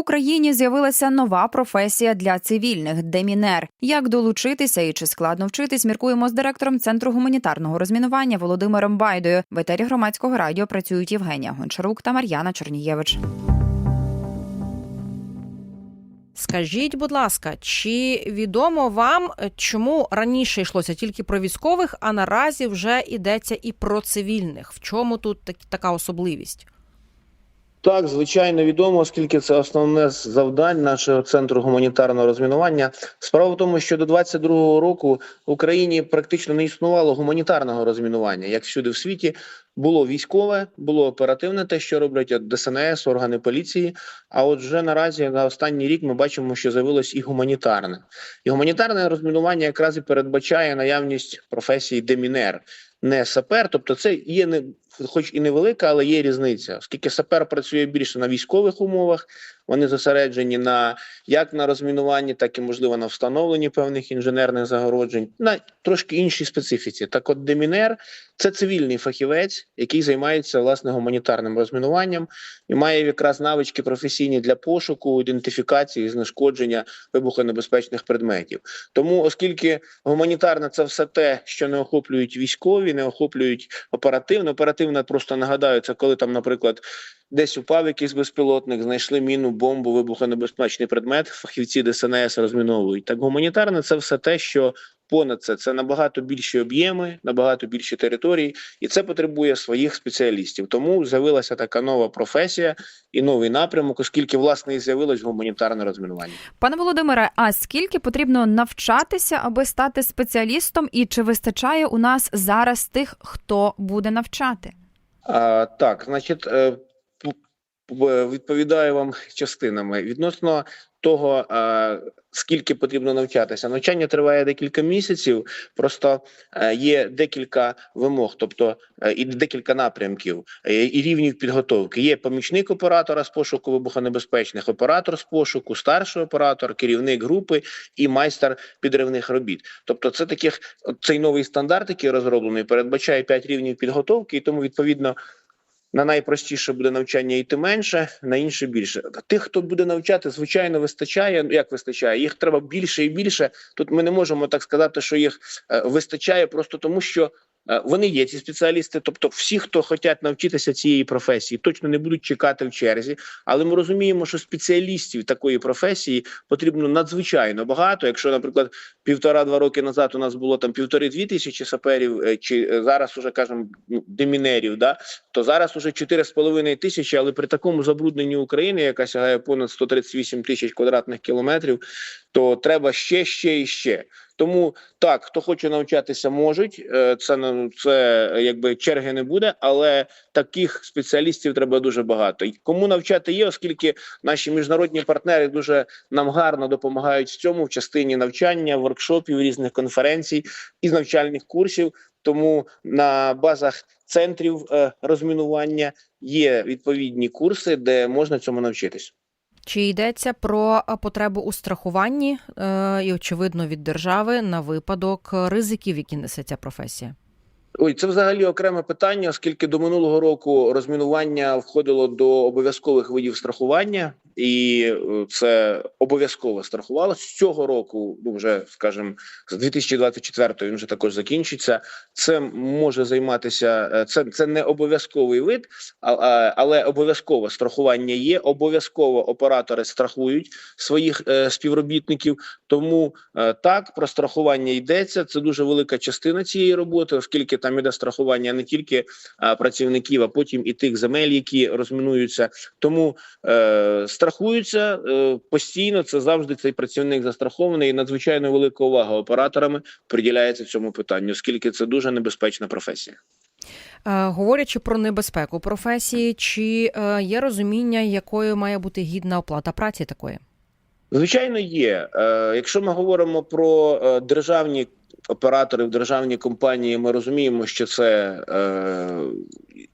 Україні з'явилася нова професія для цивільних демінер. Як долучитися і чи складно вчитись, міркуємо з директором центру гуманітарного розмінування Володимиром Байдою. В етері громадського радіо працюють Євгенія Гончарук та Мар'яна Чорнієвич. Скажіть, будь ласка, чи відомо вам, чому раніше йшлося тільки про військових, а наразі вже йдеться і про цивільних? В чому тут так- така особливість? Так, звичайно, відомо, оскільки це основне з завдань нашого центру гуманітарного розмінування. Справа в тому, що до 22-го року в Україні практично не існувало гуманітарного розмінування, як всюди в світі. Було військове, було оперативне, те, що роблять ДСНС, органи поліції. А от вже наразі на останній рік ми бачимо, що з'явилось і гуманітарне. І гуманітарне розмінування якраз і передбачає наявність професії демінер, не сапер. Тобто, це є не хоч і невелика, але є різниця, оскільки сапер працює більше на військових умовах. Вони зосереджені на як на розмінуванні, так і можливо на встановленні певних інженерних загороджень на трошки іншій специфіці. Так, от демінер це цивільний фахівець, який займається власне гуманітарним розмінуванням і має якраз навички професійні для пошуку, ідентифікації, знешкодження вибухонебезпечних предметів. Тому, оскільки гуманітарне це все те, що не охоплюють військові, не охоплюють оперативно. Оперативно просто нагадаю, це коли там, наприклад. Десь упав якийсь безпілотник, знайшли міну, бомбу, вибухонебезпечний предмет. Фахівці ДСНС розміновують. Так гуманітарне це все те, що понад це це набагато більші об'єми, набагато більші території, і це потребує своїх спеціалістів. Тому з'явилася така нова професія і новий напрямок, оскільки власне і з'явилось гуманітарне розмінування. Пане Володимире, а скільки потрібно навчатися, аби стати спеціалістом, і чи вистачає у нас зараз тих, хто буде навчати? А, так, значить, е, відповідаю вам частинами відносно того, а, скільки потрібно навчатися. Навчання триває декілька місяців. Просто е, є декілька вимог, тобто е, і декілька напрямків е, і рівнів підготовки. Є помічник оператора з пошуку вибухонебезпечних, оператор з пошуку, старший оператор, керівник групи і майстер підривних робіт. Тобто, це таких цей новий стандарт, який розроблений, передбачає 5 рівнів підготовки, і тому відповідно. На найпростіше буде навчання йти менше, на інше більше. Тих, хто буде навчати, звичайно, вистачає. Ну, Як вистачає? Їх треба більше і більше. Тут ми не можемо так сказати, що їх е, вистачає просто тому, що е, вони є ці спеціалісти. Тобто, всі, хто хочуть навчитися цієї професії, точно не будуть чекати в черзі. Але ми розуміємо, що спеціалістів такої професії потрібно надзвичайно багато. Якщо, наприклад, півтора-два роки назад у нас було там півтори-дві тисячі саперів, е, чи е, зараз уже кажемо ну, демінерів, да то зараз уже 4,5 тисячі, але при такому забрудненні України, яка сягає понад 138 тисяч квадратних кілометрів, то треба ще, ще і ще. Тому так, хто хоче навчатися, можуть. Е, Це це якби черги не буде, але таких спеціалістів треба дуже багато. І Кому навчати є, оскільки наші міжнародні партнери дуже нам гарно допомагають в цьому в частині навчання, воркшопів, різних конференцій і навчальних курсів. Тому на базах центрів е, розмінування є відповідні курси, де можна цьому навчитись. Чи йдеться про е, потребу у страхуванні е, і, очевидно, від держави на випадок ризиків, які несе ця професія? Ой, це взагалі окреме питання, оскільки до минулого року розмінування входило до обов'язкових видів страхування, і е, це обов'язково страхувало. З цього року, ну вже скажімо, з 2024 він вже також закінчиться. Це може займатися е, це, це не обов'язковий вид, але обов'язково страхування є. Обов'язково оператори страхують своїх е, співробітників. Тому так про страхування йдеться. Це дуже велика частина цієї роботи, оскільки там іде страхування не тільки працівників, а потім і тих земель, які розмінуються. Тому е, страхуються е, постійно. Це завжди цей працівник застрахований. І надзвичайно велика увага операторами приділяється цьому питанню, оскільки це дуже небезпечна професія. Е, Говорячи про небезпеку професії, чи е, є розуміння, якою має бути гідна оплата праці такої? Звичайно, є. Якщо ми говоримо про державні оператори, державні компанії, ми розуміємо, що це е,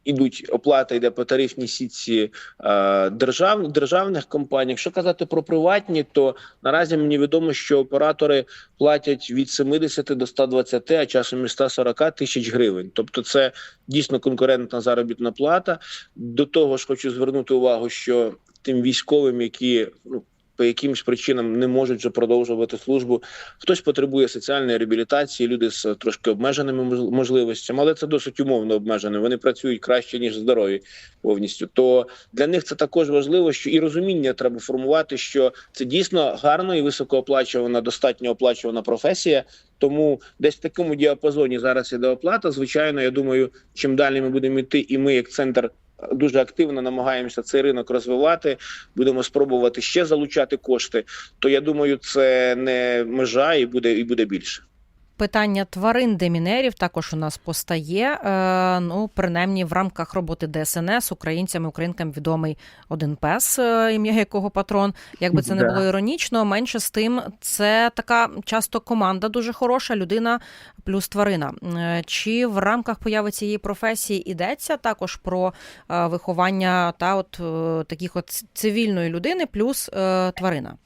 ідуть оплата йде по тарифній сітці е, держав, державних компаній. Якщо казати про приватні, то наразі мені відомо, що оператори платять від 70 до 120, а часом і 140 тисяч гривень. Тобто, це дійсно конкурентна заробітна плата. До того ж, хочу звернути увагу, що тим військовим, які ну. По якимсь причинам не можуть вже продовжувати службу. Хтось потребує соціальної реабілітації, люди з трошки обмеженими можливостями, але це досить умовно обмежено. Вони працюють краще ніж здорові повністю. То для них це також важливо, що і розуміння треба формувати, що це дійсно гарно і високооплачувана, достатньо оплачувана професія. Тому десь в такому діапазоні зараз іде оплата. Звичайно, я думаю, чим далі ми будемо йти, і ми, як центр, дуже активно намагаємося цей ринок розвивати. Будемо спробувати ще залучати кошти. То я думаю, це не межа і буде і буде більше. Питання тварин демінерів також у нас постає. Е, ну, принаймні в рамках роботи ДСНС українцям і українкам відомий один пес, е, ім'я якого патрон. Якби це не було іронічно, менше з тим, це така часто команда дуже хороша, людина плюс тварина. Е, Чи в рамках появи цієї професії йдеться також про виховання та от таких от цивільної людини плюс тварина?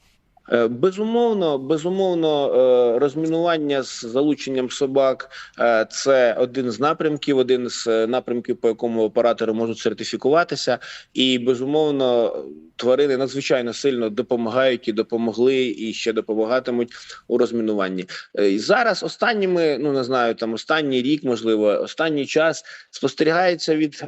Е, Безумовно, безумовно, е, розмінування з залученням собак е, це один з напрямків, один з напрямків, по якому оператори можуть сертифікуватися, і безумовно, тварини надзвичайно сильно допомагають і допомогли, і ще допомагатимуть у розмінуванні. І зараз останніми, ну не знаю, там останній рік, можливо, останній час спостерігається від.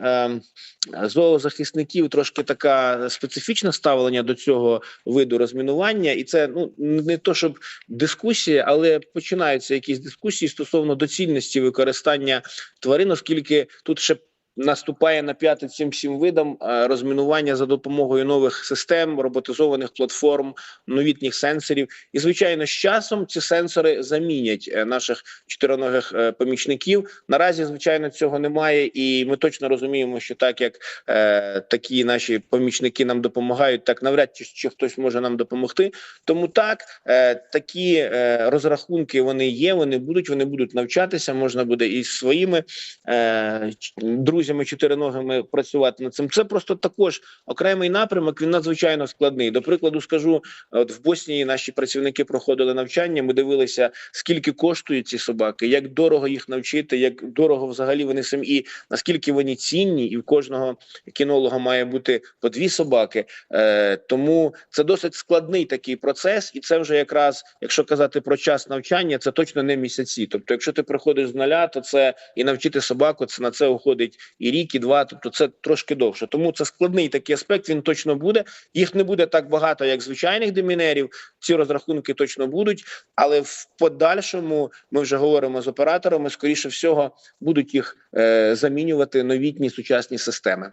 Зоозахисників трошки така специфічне ставлення до цього виду розмінування, і це ну не то, щоб дискусія, але починаються якісь дискусії стосовно доцільності використання тварин, оскільки тут ще. Наступає на п'яти цим всім видам е, розмінування за допомогою нових систем, роботизованих платформ, новітніх сенсорів. І звичайно, з часом ці сенсори замінять е, наших чотироногих е, помічників. Наразі, звичайно, цього немає, і ми точно розуміємо, що так як е, такі наші помічники нам допомагають, так навряд чи ще хтось може нам допомогти. Тому так е, такі е, розрахунки вони є. Вони будуть, вони будуть навчатися. Можна буде і своїми е, ч- друзями чотириногими працювати над цим. Це просто також окремий напрямок. Він надзвичайно складний. До прикладу, скажу, от в Боснії наші працівники проходили навчання. Ми дивилися, скільки коштують ці собаки, як дорого їх навчити, як дорого взагалі вони самі, і наскільки вони цінні, і в кожного кінолога має бути по дві собаки. Е, тому це досить складний такий процес, і це вже якраз, якщо казати про час навчання, це точно не місяці. Тобто, якщо ти приходиш з нуля, то це і навчити собаку, це на це уходить і рік, і два. Тобто, це трошки довше. Тому це складний такий аспект. Він точно буде. Їх не буде так багато, як звичайних демінерів. Ці розрахунки точно будуть, але в подальшому ми вже говоримо з операторами. Скоріше всього, будуть їх е, замінювати новітні сучасні системи.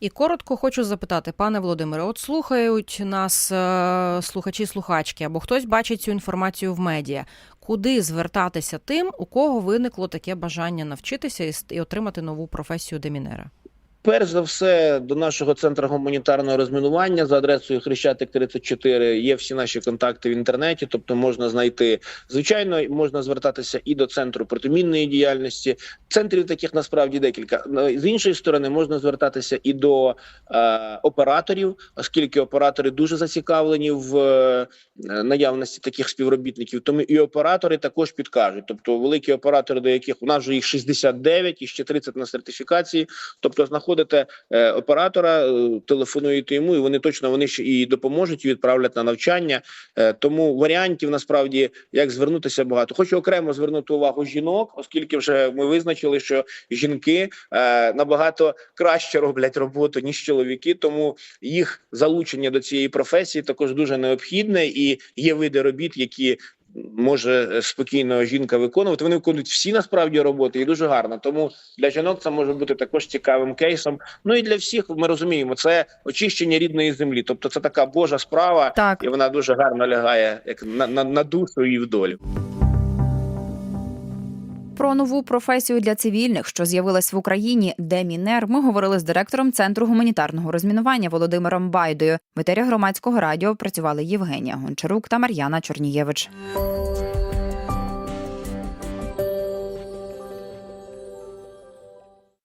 І коротко хочу запитати, пане Володимире, от слухають нас е, слухачі, слухачки, або хтось бачить цю інформацію в медіа. Куди звертатися тим, у кого виникло таке бажання навчитися і, отримати нову професію демінера? Перш за все, до нашого центру гуманітарного розмінування за адресою Хрещатик 34 є всі наші контакти в інтернеті, тобто можна знайти. Звичайно, можна звертатися і до центру протимінної діяльності. Центрів таких насправді декілька. Ну, З іншої сторони, можна звертатися і до е, операторів, оскільки оператори дуже зацікавлені в е, наявності таких співробітників. Тому і оператори також підкажуть. Тобто, великі оператори, до яких у нас вже їх 69 і ще 30 на сертифікації. Тобто, знаходите е, оператора, е, телефонуєте йому, і вони точно вони ще і допоможуть і відправлять на навчання. Е, тому варіантів насправді як звернутися багато. Хочу окремо звернути увагу жінок, оскільки вже ми визначили, що жінки набагато краще роблять роботу ніж чоловіки, тому їх залучення до цієї професії також дуже необхідне, і є види робіт, які може е, спокійно жінка виконувати. Вони виконують всі насправді роботи і дуже гарно. Тому для жінок це може бути також цікавим кейсом. Ну і для всіх ми розуміємо, це очищення рідної землі. Тобто, це така божа справа, Так. і вона дуже гарно лягає як на, на, на душу і в долю. Про нову професію для цивільних, що з'явилась в Україні, де мінер, ми говорили з директором центру гуманітарного розмінування Володимиром Байдою. В етері громадського радіо працювали Євгенія Гончарук та Мар'яна Чорнієвич.